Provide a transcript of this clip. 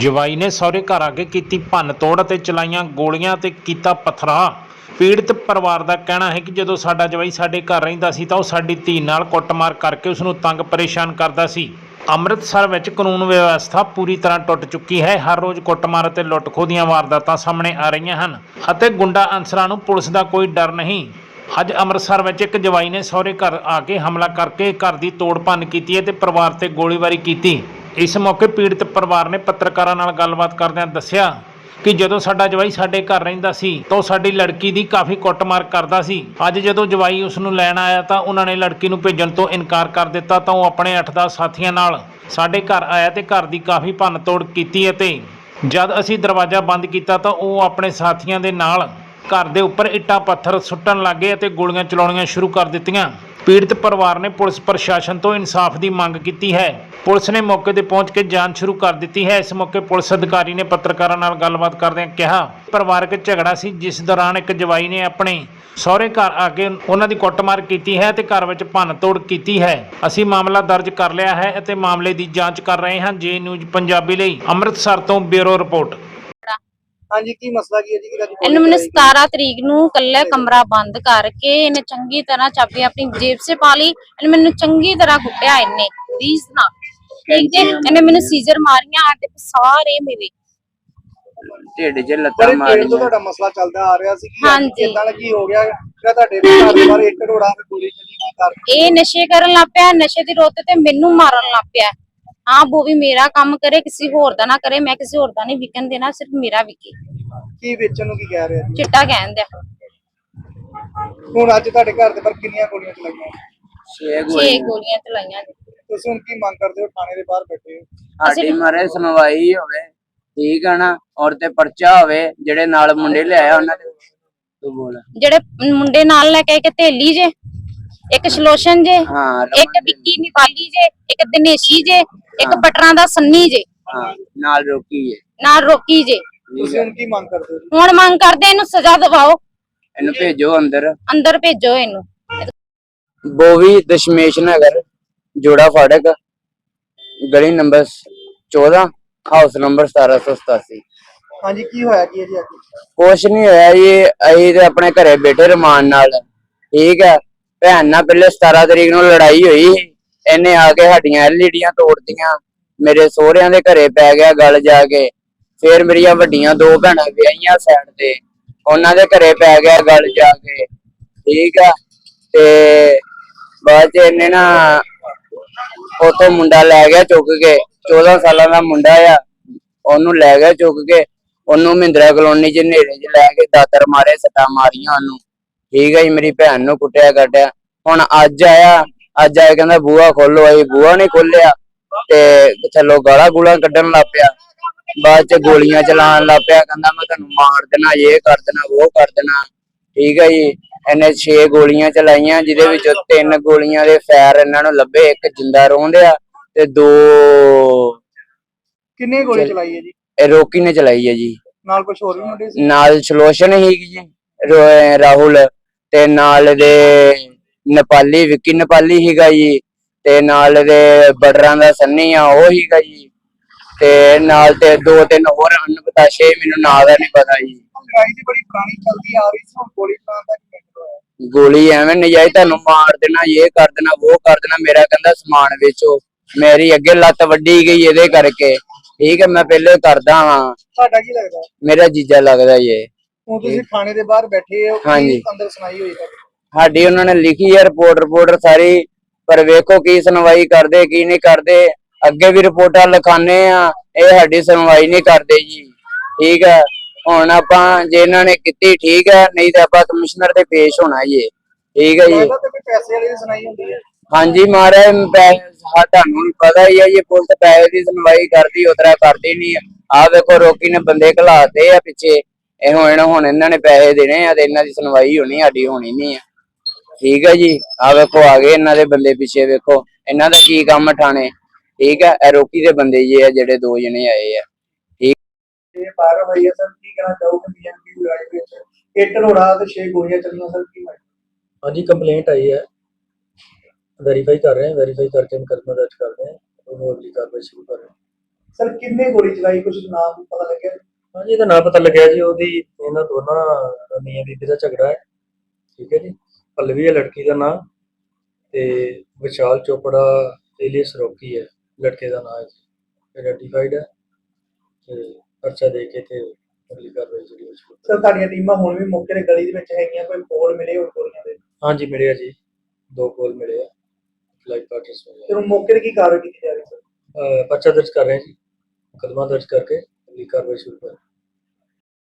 ਜਵਾਈ ਨੇ ਸਹੁਰੇ ਘਰ ਆ ਕੇ ਕੀਤੀ ਭੰਨ ਤੋੜ ਅਤੇ ਚਲਾਈਆਂ ਗੋਲੀਆਂ ਤੇ ਕੀਤਾ ਪਥਰਾ। ਪੀੜਤ ਪਰਿਵਾਰ ਦਾ ਕਹਿਣਾ ਹੈ ਕਿ ਜਦੋਂ ਸਾਡਾ ਜਵਾਈ ਸਾਡੇ ਘਰ ਰਹਿੰਦਾ ਸੀ ਤਾਂ ਉਹ ਸਾਡੀ ਧੀ ਨਾਲ ਕੁੱਟਮਾਰ ਕਰਕੇ ਉਸ ਨੂੰ ਤੰਗ ਪਰੇਸ਼ਾਨ ਕਰਦਾ ਸੀ। ਅੰਮ੍ਰਿਤਸਰ ਵਿੱਚ ਕਾਨੂੰਨ ਵਿਵਸਥਾ ਪੂਰੀ ਤਰ੍ਹਾਂ ਟੁੱਟ ਚੁੱਕੀ ਹੈ। ਹਰ ਰੋਜ਼ ਕੁੱਟਮਾਰ ਅਤੇ ਲੁੱਟ-ਖੋਹ ਦੀਆਂ ਵਾਰਦਾਤਾਂ ਸਾਹਮਣੇ ਆ ਰਹੀਆਂ ਹਨ ਅਤੇ ਗੁੰਡਾ ਅਨਸਰਾਂ ਨੂੰ ਪੁਲਿਸ ਦਾ ਕੋਈ ਡਰ ਨਹੀਂ। ਅੱਜ ਅੰਮ੍ਰਿਤਸਰ ਵਿੱਚ ਇੱਕ ਜਵਾਈ ਨੇ ਸਹੁਰੇ ਘਰ ਆ ਕੇ ਹਮਲਾ ਕਰਕੇ ਘਰ ਦੀ ਤੋੜ ਭੰਨ ਕੀਤੀ ਹੈ ਤੇ ਪਰਿਵਾਰ ਤੇ ਗੋਲੀਬਾਰੀ ਕੀਤੀ। ਇਸ ਮੌਕੇ ਪੀੜਤ ਪਰਿਵਾਰ ਨੇ ਪੱਤਰਕਾਰਾਂ ਨਾਲ ਗੱਲਬਾਤ ਕਰਦਿਆਂ ਦੱਸਿਆ ਕਿ ਜਦੋਂ ਸਾਡਾ ਜਵਾਈ ਸਾਡੇ ਘਰ ਰਹਿੰਦਾ ਸੀ ਤਾਂ ਉਹ ਸਾਡੀ ਲੜਕੀ ਦੀ ਕਾਫੀ ਕੁੱਟਮਾਰ ਕਰਦਾ ਸੀ। ਅੱਜ ਜਦੋਂ ਜਵਾਈ ਉਸ ਨੂੰ ਲੈਣ ਆਇਆ ਤਾਂ ਉਹਨਾਂ ਨੇ ਲੜਕੀ ਨੂੰ ਭੇਜਣ ਤੋਂ ਇਨਕਾਰ ਕਰ ਦਿੱਤਾ ਤਾਂ ਉਹ ਆਪਣੇ 8-10 ਸਾਥੀਆਂ ਨਾਲ ਸਾਡੇ ਘਰ ਆਇਆ ਤੇ ਘਰ ਦੀ ਕਾਫੀ ਭੰਨ ਤੋੜ ਕੀਤੀ ਅਤੇ ਜਦ ਅਸੀਂ ਦਰਵਾਜ਼ਾ ਬੰਦ ਕੀਤਾ ਤਾਂ ਉਹ ਆਪਣੇ ਸਾਥੀਆਂ ਦੇ ਨਾਲ ਘਰ ਦੇ ਉੱਪਰ ਇੱਟਾਂ ਪੱਥਰ ਸੁੱਟਣ ਲੱਗੇ ਅਤੇ ਗੋਲੀਆਂ ਚਲਾਉਣੀਆਂ ਸ਼ੁਰੂ ਕਰ ਦਿੱਤੀਆਂ। ਪੀੜਤ ਪਰਿਵਾਰ ਨੇ ਪੁਲਿਸ ਪ੍ਰਸ਼ਾਸਨ ਤੋਂ ਇਨਸਾਫ ਦੀ ਮੰਗ ਕੀਤੀ ਹੈ। ਪੁਲਿਸ ਨੇ ਮੌਕੇ ਤੇ ਪਹੁੰਚ ਕੇ ਜਾਂਚ ਸ਼ੁਰੂ ਕਰ ਦਿੱਤੀ ਹੈ। ਇਸ ਮੌਕੇ ਪੁਲਿਸ ਅਧਿਕਾਰੀ ਨੇ ਪੱਤਰਕਾਰਾਂ ਨਾਲ ਗੱਲਬਾਤ ਕਰਦਿਆਂ ਕਿਹਾ, ਪਰਿਵਾਰਕ ਝਗੜਾ ਸੀ, ਜਿਸ ਦੌਰਾਨ ਇੱਕ ਜਵਾਈ ਨੇ ਆਪਣੇ ਸਹੁਰੇ ਘਰ ਆ ਕੇ ਉਹਨਾਂ ਦੀ ਕੁੱਟਮਾਰ ਕੀਤੀ ਹੈ ਤੇ ਘਰ ਵਿੱਚ ਭੰਨ ਤੋੜ ਕੀਤੀ ਹੈ। ਅਸੀਂ ਮਾਮਲਾ ਦਰਜ ਕਰ ਲਿਆ ਹੈ ਅਤੇ ਮਾਮਲੇ ਦੀ ਜਾਂਚ ਕਰ ਰਹੇ ਹਾਂ। ਜੇ ਨਿਊਜ਼ ਪੰਜਾਬੀ ਲਈ ਅੰਮ੍ਰਿਤਸਰ ਤੋਂ ਬਿਊਰੋ ਰਿਪੋਰਟ। ਹਾਂਜੀ ਕੀ ਮਸਲਾ ਕੀ ਹੈ ਜੀ? ਕਿ ਅੱਜ ਇਹਨੂੰ ਮੈਨੂੰ 17 ਤਰੀਕ ਨੂੰ ਕੱਲਾ ਕਮਰਾ ਬੰਦ ਕਰਕੇ ਇਹਨੇ ਚੰਗੀ ਤਰ੍ਹਾਂ ਚਾਬੀ ਆਪਣੀ ਜੇਬ 'ਚ ਪਾ ਲਈ ਇਹਨੇ ਮੈਨੂੰ ਚੰਗੀ ਤਰ੍ਹਾਂ ਕੁੱਟਿਆ ਇਹਨੇ ਰੀਸ ਨਾਲ ਠੀਕ ਜੇ ਇਹਨੇ ਮੈਨੂੰ ਸੀਜ਼ਰ ਮਾਰੀਆਂ ਤੇ ਸਾਰੇ ਮੇਰੇ। ਢਿੱਡ 'ਚ ਲੱਤਾਂ ਤੋਂ ਮਾਰੀਆਂ। ਤੁਹਾਡਾ ਮਸਲਾ ਚੱਲਦਾ ਆ ਰਿਹਾ ਸੀ ਕਿ ਹਾਂਜੀ। ਇਦਾਂ ਕੀ ਹੋ ਗਿਆ? ਕਿ ਤੁਹਾਡੇ ਘਰ ਦੇ ਬਾਹਰ ਇੱਕ ਕਰੋੜਾ ਦੀ ਗੋਲੀ ਚੱਲੀ ਕੀ ਕਰ ਇਹ ਨਸ਼ੇ ਕਰਨ ਲੱਗ ਪਿਆ ਨਸ਼ੇ ਦੀ ਰੋਤ ਤੇ ਮੈਨੂੰ ਮਾਰਨ ਲੱਗ ਪਿਆ। ਹਾਂ ਉਹ ਵੀ ਮੇਰਾ ਕੰਮ ਕਰੇ ਕਿਸੇ ਹੋਰ ਦਾ ਨਾ ਕਰੇ ਮੈਂ ਕਿਸੇ ਹੋਰ ਦਾ ਨਹੀਂ ਵਿਕਣ ਦੇਣਾ ਸਿਰਫ ਮੇਰਾ ਵਿਕੇ। ਕੀ ਵੇਚਣ ਨੂੰ ਕੀ ਕਹਿ ਰਿਹਾ ਜੀ ਚਿੱਟਾ ਕਹਿੰਦੇ ਹੁਣ ਅੱਜ ਤੁਹਾਡੇ ਘਰ ਦੇ ਬਾਹਰ ਕਿੰਨੀਆਂ ਗੋਲੀਆਂ ਚਲਾਈਆਂ? ਛੇ 6 ਗੋਲੀ ਗੋਲੀਆਂ ਚਲਾਈਆਂ। ਜੀ। ਤੁਸੀਂ ਹੁਣ ਕੀ ਮੰਗ ਕਰਦੇ ਹੋ? ਥਾਣੇ ਦੇ ਬਾਹਰ ਬੈਠੇ ਹੋ। ਸਾਡੀ ਮਾਰੇ ਸੁਣਵਾਈ ਹੋਵੇ ਠੀਕ ਆ ਨਾ? ਔਰ ਤੇ ਪਰਚਾ ਹੋਵੇ ਜਿਹੜੇ ਨਾਲ ਮੁੰਡੇ ਲਿਆਇਆ ਉਹਨਾਂ ਦੇ। ਤੂੰ ਬੋਲ। ਜਿਹੜੇ ਮੁੰਡੇ ਨਾਲ ਲੈ ਕੇ ਇੱਕ ਥੇਲੀ ਜੇ ਇੱਕ ਸ਼ਲੋਸ਼ਨ ਜੇ ਹਾਂ ਇੱਕ ਵਿੱਕੀ ਨਿਵਾਲੀ ਜੇ ਇੱਕ ਦਿਨੇਸ਼ੀ ਜੇ ਇੱਕ ਬਟਰਾਂ ਦਾ ਸੰਨੀ ਜੇ। ਹਾਂ ਨਾਲ ਰੋਕੀ ਹੈ ਨਾਲ ਰੋਕੀ ਜੇ। ਤੁਸੀਂ ਹੁਣ ਕੀ ਮੰਗ ਕਰਦੇ ਹੋ? ਹੁਣ ਮੰਗ ਕਰਦੇ ਇਹਨੂੰ ਸਜ਼ਾ ਦਿਵਾਓ। ਇਹਨੂੰ ਭੇਜੋ ਅੰਦਰ। ਅੰਦਰ ਭੇਜੋ ਇਹਨੂੰ। ਬੋਵੀ ਦਸ਼ਮੇਸ਼ ਨਗਰ ਜੋੜਾ ਫਾੜਕ ਗਲੀ ਨੰਬਰ 14 ਹਾਊਸ ਨੰਬਰ 1787 ਹਾਂਜੀ ਕੀ ਹੋਇਆ ਕੀ ਹੈ ਜੀ ਅੱਜ ਕੁਛ ਨਹੀਂ ਹੋਇਆ ਜੀ ਅਸੀਂ ਤੇ ਆਪਣੇ ਘਰੇ ਬੈਠੇ ਰਮਾਨ ਨਾਲ। ਠੀਕ ਹੈ ਭੈਣ ਨਾਲ ਪਹਿਲੇ 17 ਤਰੀਕ ਨੂੰ ਲੜਾਈ ਹੋਈ। ਸੀ। ਇਹਨੇ ਆ ਕੇ ਸਾਡੀਆਂ ਐਲਈਡੀਆਂ ਤੋੜਤੀਆਂ। ਮੇਰੇ ਸਹੁਰਿਆਂ ਦੇ ਘਰੇ ਪੈ ਗਿਆ ਗੱਲ ਜਾ ਕੇ। ਫਿਰ ਮੇਰੀਆਂ ਵੱਡੀਆਂ ਦੋ ਭੈਣਾਂ ਵਿਆਹੀਆਂ ਸਾਈਡ ਤੇ। ਉਹਨਾਂ ਦੇ ਘਰੇ ਪੈ ਗਿਆ ਗੱਲ ਜਾ ਕੇ। ਠੀਕ ਆ? ਤੇ ਬਾਅਦ ਚ ਇਹਨੇ ਨਾ ਉਤੋਂ ਮੁੰਡਾ ਲੈ ਗਿਆ ਚੁੱਕ ਕੇ। 14 ਸਾਲਾਂ ਦਾ ਮੁੰਡਾ ਆ। ਉਹਨੂੰ ਲੈ ਗਿਆ ਚੁੱਕ ਕੇ। ਉਹਨੂੰ ਮਹਿੰਦਰਾ ਕਲੋਨੀ ਚ ਨੇੜੇ ਚ ਲੈ ਕੇ ਦਾਤਰ ਮਾਰੇ, ਸੱਟਾਂ ਮਾਰੀਆਂ ਉਹਨੂੰ। ਠੀਕ ਹੈ ਜੀ, ਮੇਰੀ ਭੈਣ ਨੂੰ ਕੁੱਟਿਆ ਕੱਟਿਆ ਹੁਣ ਅੱਜ ਆਇਆ ਅੱਜ ਆਇਆ ਕਹਿੰਦਾ, ਬੂਹਾ ਖੋਲੋ। ਆਈ ਬੂਹਾ ਨਹੀਂ ਖੋਲਿਆ। ਤੇ ਥੱਲੋਂ ਗਾਲਾਂ ਗੂਲਾਂ ਕੱਢਣ ਲੱਗ ਪਿਆ। ਬਾਅਦ ਚ ਗੋਲੀਆਂ ਚਲਾਉਣ ਲੱਗ ਪਿਆ ਕਹਿੰਦਾ ਮੈਂ ਤੁਹਾਨੂੰ ਮਾਰ ਦੇਣਾ ਇਹ ਕਰ ਦੇਣਾ ਉਹ ਕਰ ਦੇਣਾ। ਠੀਕ ਹੈ ਜੀ? ਇਹਨੇ 6 ਗੋਲੀਆਂ ਚਲਾਈਆਂ ਜਿਹਦੇ ਵਿੱਚੋਂ ਤਿੰਨ ਗੋਲੀਆਂ ਦੇ ਫੈਰ ਇਹਨਾਂ ਨੂੰ ਲੱਭੇ ਇੱਕ ਜਿੰਦਾ ਰੋਂਦਿਆ ਤੇ ਦੋ ਕਿੰਨੇ ਗੋਲੀ ਚਲਾਈ ਹੈ ਜੀ? ਇਹ ਰੋਕੀ ਨੇ ਚਲਾਈ ਹੈ ਜੀ। ਨਾਲ ਕੁਝ ਹੋਰ ਵੀ ਮੁੰਡੇ ਸੀ? ਨਾਲ ਸਲੋਸ਼ਨ ਹੀਗੀ ਜੀ ਰੋ- ਰਾਹੁਲ ਤੇ ਨਾਲ ਦੇ ਨੇਪਾਲੀ ਵਿੱਕੀ ਨੇਪਾਲੀ ਹੀਗਾ ਜੀ ਤੇ ਨਾਲ ਦੇ ਬਟਰਾਂ ਦਾ ਸੰਨੀ ਆ ਉਹ ਹੀਗਾ ਜੀ। ਤੇ ਨਾਲ ਤੇ ਦੋ ਤਿੰਨ ਹੋਰ ਅਨਪਤਾਸ਼ੇ ਮੈਨੂੰ ਨਾਂ ਦਾ ਨਹੀਂ ਪਤਾ ਜੀ। ਲੜਾਈ ਦੀ ਬੜੀ ਪੁਰਾਣੀ ਚੱਲਦੀ ਆ ਰਹੀ ਸੀ ਹੁਣ ਗੋਲੀ ਚਲਾਉਣ ਦਾ ਕੀ ਮਤਲਬ ਹੋਇਆ ਗੋਲੀ ਐਵੇਂ ਨਜਾਇਜ਼ ਤੁਹਾਨੂੰ ਮਾਰ ਦੇਣਾ ਇਹ ਕਰ ਦੇਣਾ ਉਹ ਕਰ ਦੇਣਾ ਮੇਰਾ ਕਹਿੰਦਾ ਸਮਾਨ ਵੇਚੋ। ਮੇਰੀ ਅੱਗੇ ਲੱਤ ਵੱਡੀ ਗਈ ਇਹਦੇ ਕਰਕੇ। ਠੀਕ ਹੈ ਮੈਂ ਪਹਿਲੇ ਕਰਦਾ ਹਾਂ ਤੁਹਾਡਾ ਕੀ ਲੱਗਦਾ? ਮੇਰਾ ਜੀਜਾ ਲੱਗਦਾ ਇਹ। ਹੁਣ ਤੁਸੀਂ ਥਾਣੇ ਦੇ ਬਾਹਰ ਬੈਠੇ ਹੋ ਕੀ। ਅੰਦਰ ਸੁਣਾਈ ਹੋਈ ਹੈ ਸਾਡੀ ਉਹਨਾਂ ਨੇ ਲਿਖੀ ਹੈ ਰਿਪੋਰਟ ਰਿਪੋਰਟ ਸਾਰੀ ਪਰ ਵੇਖੋ ਕੀ ਸੁਣਵਾਈ ਕਰਦੇ ਕੀ ਨਹੀਂ ਕਰਦੇ। ਅੱਗੇ ਵੀ ਰਿਪੋਰਟਾਂ ਲਿਖਾਣੇ ਆ ਇਹ ਸਾਡੀ ਸੁਣਵਾਈ ਨਹੀਂ ਕਰਦੇ ਜੀ। ਠੀਕ ਹੈ ਹੁਣ ਆਪਾਂ ਜੇ ਇਹਨਾਂ ਨੇ ਕੀਤੀ ਠੀਕ ਹੈ ਨਹੀਂ ਤਾਂ ਆਪਾਂ ਕਮਿਸ਼ਨਰ ਤੇ ਪੇਸ਼ ਹੋਣਾ ਜੀ ਠੀਕ ਹੈ ਜੀ। ਲੱਗਦਾ ਤੇ ਕੋਈ ਪੈਸੇ ਵਾਲੀ ਦੀ ਸੁਣਾਈ ਹੁੰਦੀ ਹੈ। ਹਾਂਜੀ ਮਹਾਰਾਜ ਪੈ- ਤੁਹਾਨੂੰ ਪਤਾ ਹੀ ਹੈ ਇਹ ਪੁਲਿਸ ਪੈਸੇ ਦੀ ਸੁਣਵਾਈ ਕਰਦੀ ਉਤਰਾ ਕਰਦੀ ਨਹੀਂ ਆ ਵੇਖੋ ਰੋਕੀ ਨੇ ਬੰਦੇ ਘਲਾਤੇ ਆ ਪਿੱਛੇ। ਇਹ ਹੁਣ ਹੁਣ ਇਹਨਾਂ ਨੇ ਪੈਸੇ ਦੇਣੇ ਆ ਤੇ ਇਹਨਾਂ ਦੀ ਸੁਣਵਾਈ ਹੋਣੀ ਸਾਡੀ ਹੋਣੀ ਨਹੀਂ ਆ ਠੀਕ ਹੈ ਜੀ ਆ ਵੇਖੋ ਆ ਗਏ ਇਹਨਾਂ ਦੇ ਬੰਦੇ ਪਿੱਛੇ ਵੇਖੋ। ਇਹਨਾਂ ਦਾ ਕੀ ਕੰਮ ਠਾਣੇ ਠੀਕ ਹੈ ਇਹ ਰੋਕੀ ਦੇ ਬੰਦੇ ਜੀ ਆ ਜਿਹੜੇ ਦੋ ਜਣੇ ਆਏ ਆ। ਇਹ ਬਾਹਰ ਹੋਈ ਹੈ ਸਰ ਕੀ ਕਹਿਣਾ ਚਾਹੋਗੇ ਬੀਐਨਪੀ ਲੜਾਈ ਵਿੱਚ? ਇੱਟ ਰੋੜਾ ਤੇ 6 ਗੋਲੀਆਂ ਚੱਲੀਆਂ ਸਰ ਕੀ ਹਾਂਜੀ ਕੰਪਲੇਂਟ ਆਈ ਹੈ। ਵੈਰੀਫਾਈ ਕਰ ਰਹੇ ਹਾਂ ਵੈਰੀਫਾਈ ਕਰਕੇ ਮੁਕੱਦਮਾ ਦਰਜ ਕਰ ਰਹੇ ਹਾਂ। ਉਹਨੂੰ ਅਗਲੀ ਕਾਰਵਾਈ ਸ਼ੁਰੂ ਕਰ ਰਹੇ ਹਾਂ। ਸਰ ਕਿੰਨੇ ਗੋਲੀ ਚਲਾਈ? ਕੁਝ ਨਾਮ ਪਤਾ ਲੱਗਿਆ? ਹਾਂਜੀ ਇਹਦਾ ਨਾਂ ਪਤਾ ਲੱਗਿਆ ਜੀ ਉਹਦੀ ਇਹਨਾਂ ਦੋਨਾਂ ਮੀਆਂ ਬੀਬੀ ਦਾ ਝਗੜਾ ਹੈ। ਠੀਕ ਹੈ ਜੀ ਪੱਲਵੀ ਹੈ ਲੜਕੀ ਦਾ ਨਾਂ ਤੇ ਵਿਸ਼ਾਲ ਚੋਪੜਾ ਏਲੀਅਸ ਰੋਕੀ ਹੈ। ਲੜਕੇ ਦਾ ਨਾਂ ਹੈ ਆਈਡੈਂਟੀਫਾਈਡ ਹੈ ਤੇ ਪਰਚਾ ਦੇ ਕੇ ਤੇ ਅਗਲੀ ਕਾਰਵਾਈ ਜਿਹੜੀ ਉਹ ਸ਼ੁਰੂ ਸਰ ਤੁਹਾਡੀਆਂ ਟੀਮਾਂ ਹੁਣ ਵੀ ਮੌਕੇ ਤੇ ਗਲੀ ਦੇ ਵਿੱਚ ਹੈਗੀਆਂ ਕੋਈ ਕੋਲ ਮਿਲੇ ਹੋਣ ਗੋਲੀਆਂ ਦੇ? ਹਾਂਜੀ ਮਿਲਿਆ ਜੀ। ਦੋ ਕੋਲ ਮਿਲੇ ਆ। ਲਾਈਵ ਪਾਰਟਨਰਸ ਮਿਲੇ ਫਿਰ ਉਹ ਮੌਕੇ ਤੇ ਕੀ ਕਾਰਵਾਈ ਕੀਤੀ ਜਾ ਰਹੀ ਸਰ? ਆ। ਪਰਚਾ ਦਰਜ ਕਰ ਰਹੇ ਹਾਂ ਜੀ। ਮੁਕੱਦਮਾ ਦਰਜ ਕਰਕੇ ਅਗਲੀ ਕਾਰਵਾਈ ਸ਼ੁਰੂ ਕਰ